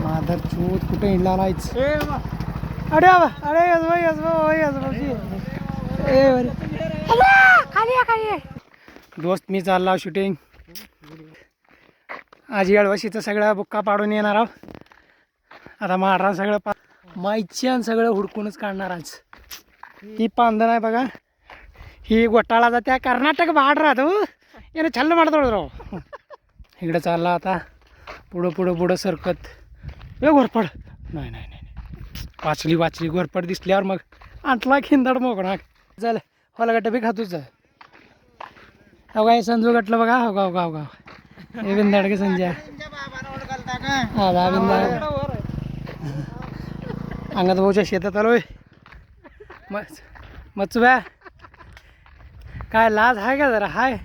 माधर चूत कुठे हिंडला नाहीच. अरे अरे यजबा यजबा यजबाची ए खाली खाली. दोस्त मी चालला शूटिंग आज येळवशीचं सगळं बुक्का पाडून येणार आहोत आता माडरा सगळं पा माईच्यान सगळं हुडकूनच काढणार आज. ही पांधन आहे बघा. ही घोटाळाचा त्या कर्नाटक भाड राहतो. याने छल्ल मारतो राव. इकडं चालला आता. पुढं पुढं पुढं सरकत. ए घोरपड. नाही नाही नाही नाही. वाचली वाचली. घोरपड दिसल्यावर मग आटला खिंदाड मोकळा चल होला गट्टा बी खातूच हो काय संजू गटलं बघा. हो गाव गाव गाव हे बिंदाड गे संजय. हा दहा बिंदाड अंगात भाऊच्या शेतात आलोय मच मचव्या. काय लाज आहे का जरा? हाय.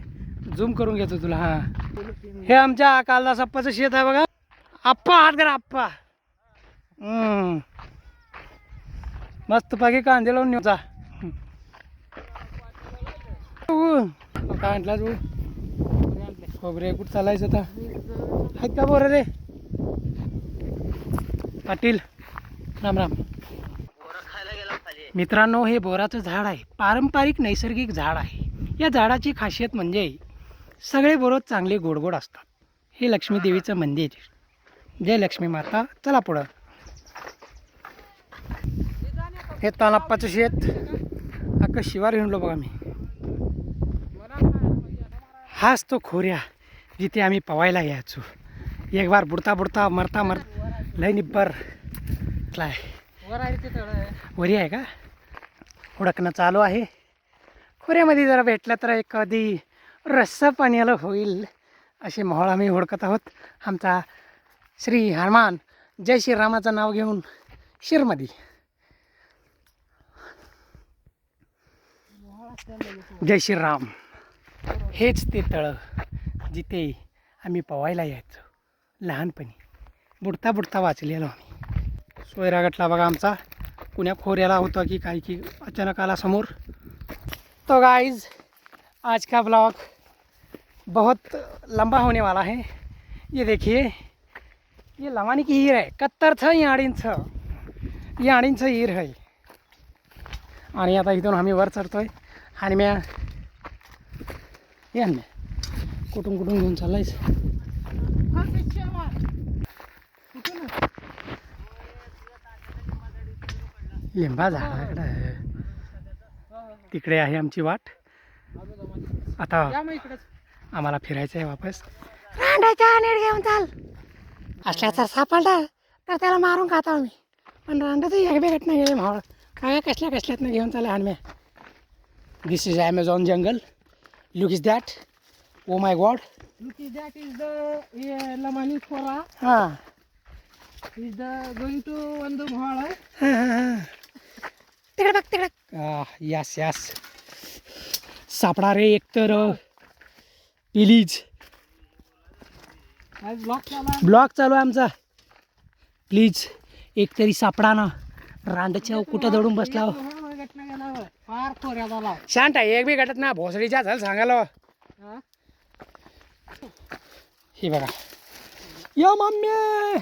झूम करून घेतो तुला हा. हे आमच्या कालदास अप्पाचं शेत आहे बघा. आप्पा हात करा आप्पा. हम्म. मस्त पाकी कांदे लावून नेऊ काय म्हटला तू? खोबरे कुठं चालायचं आता? आहेत का बरं रे? पाटील. राम राम. मित्रांनो हे बोराचं झाड आहे. पारंपरिक नैसर्गिक झाड आहे. या झाडाची खासियत म्हणजे सगळे बोरं चांगले गोडगोड असतात. हे लक्ष्मी देवीचं मंदिर जय लक्ष्मी माता. चला पुढं. हे तानाप्पाचं शेत. अख्खं शिवार हिंडलो बघा मी. हाच तो खोऱ्या जिथे आम्ही पवायला यायचो. एक बार बुडता बुडता मरता मर लय निब्बर. काय? वरी आहे का? हुडकणं चालू आहे. खोऱ्यामध्ये जरा भेटलं तर एखादी रस्सा पाण्याला होईल असे मोहळ आम्ही हुडकत आहोत. आमचा श्री हनुमान जय श्रीरामाचं नाव घेऊन शिरमदी जय श्रीराम हेच ते तळं जिथे आम्ही पवायला यायचो लहानपणी. बुडता बुडता वाचलेलो आम्ही. सोयरागटला बघा आमचा. कुण्या खोऱ्याला होता की काय की अचानक आला समोर. तो गाईज आज का ब्लॉग बहुत लंबा होने वाला है। ये देखिए ये लवानी की हीर है ये आणीन छ हीर है आणि आता इथून आम्ही वर चढतोय। आणि म्या या ना कुठून कुठून घेऊन चाललायस लिंबा झाडाकडं तिकडे आहे आमची वाट। आता आम्हाला फिरायचं आहे वापस. रांडाच्या नीट घेऊन चाल. असल्याचा सापडला तर त्याला मारून खातो आम्ही पण रांडाचं एक भेटत नाही गेले मावळ. काय कसल्या कसल्यात घेऊन चाल आम्ही this is Amazon jungle look is that oh my god look is that is the लमानी फोरा हां. Is the going to one the तिकडे बघ तिकडे. यस यस सापडा रे एकतर प्लीज. ब्लॉक ब्लॉग चालू आहे आमचा. प्लीज एकतरी सापडा ना. रांडच्या कुठं दडून बसला हो. शांत आहे एक बी घटत ना. भोसडीच्या झालं सांगायला हो. हे बघा. या मम्मी!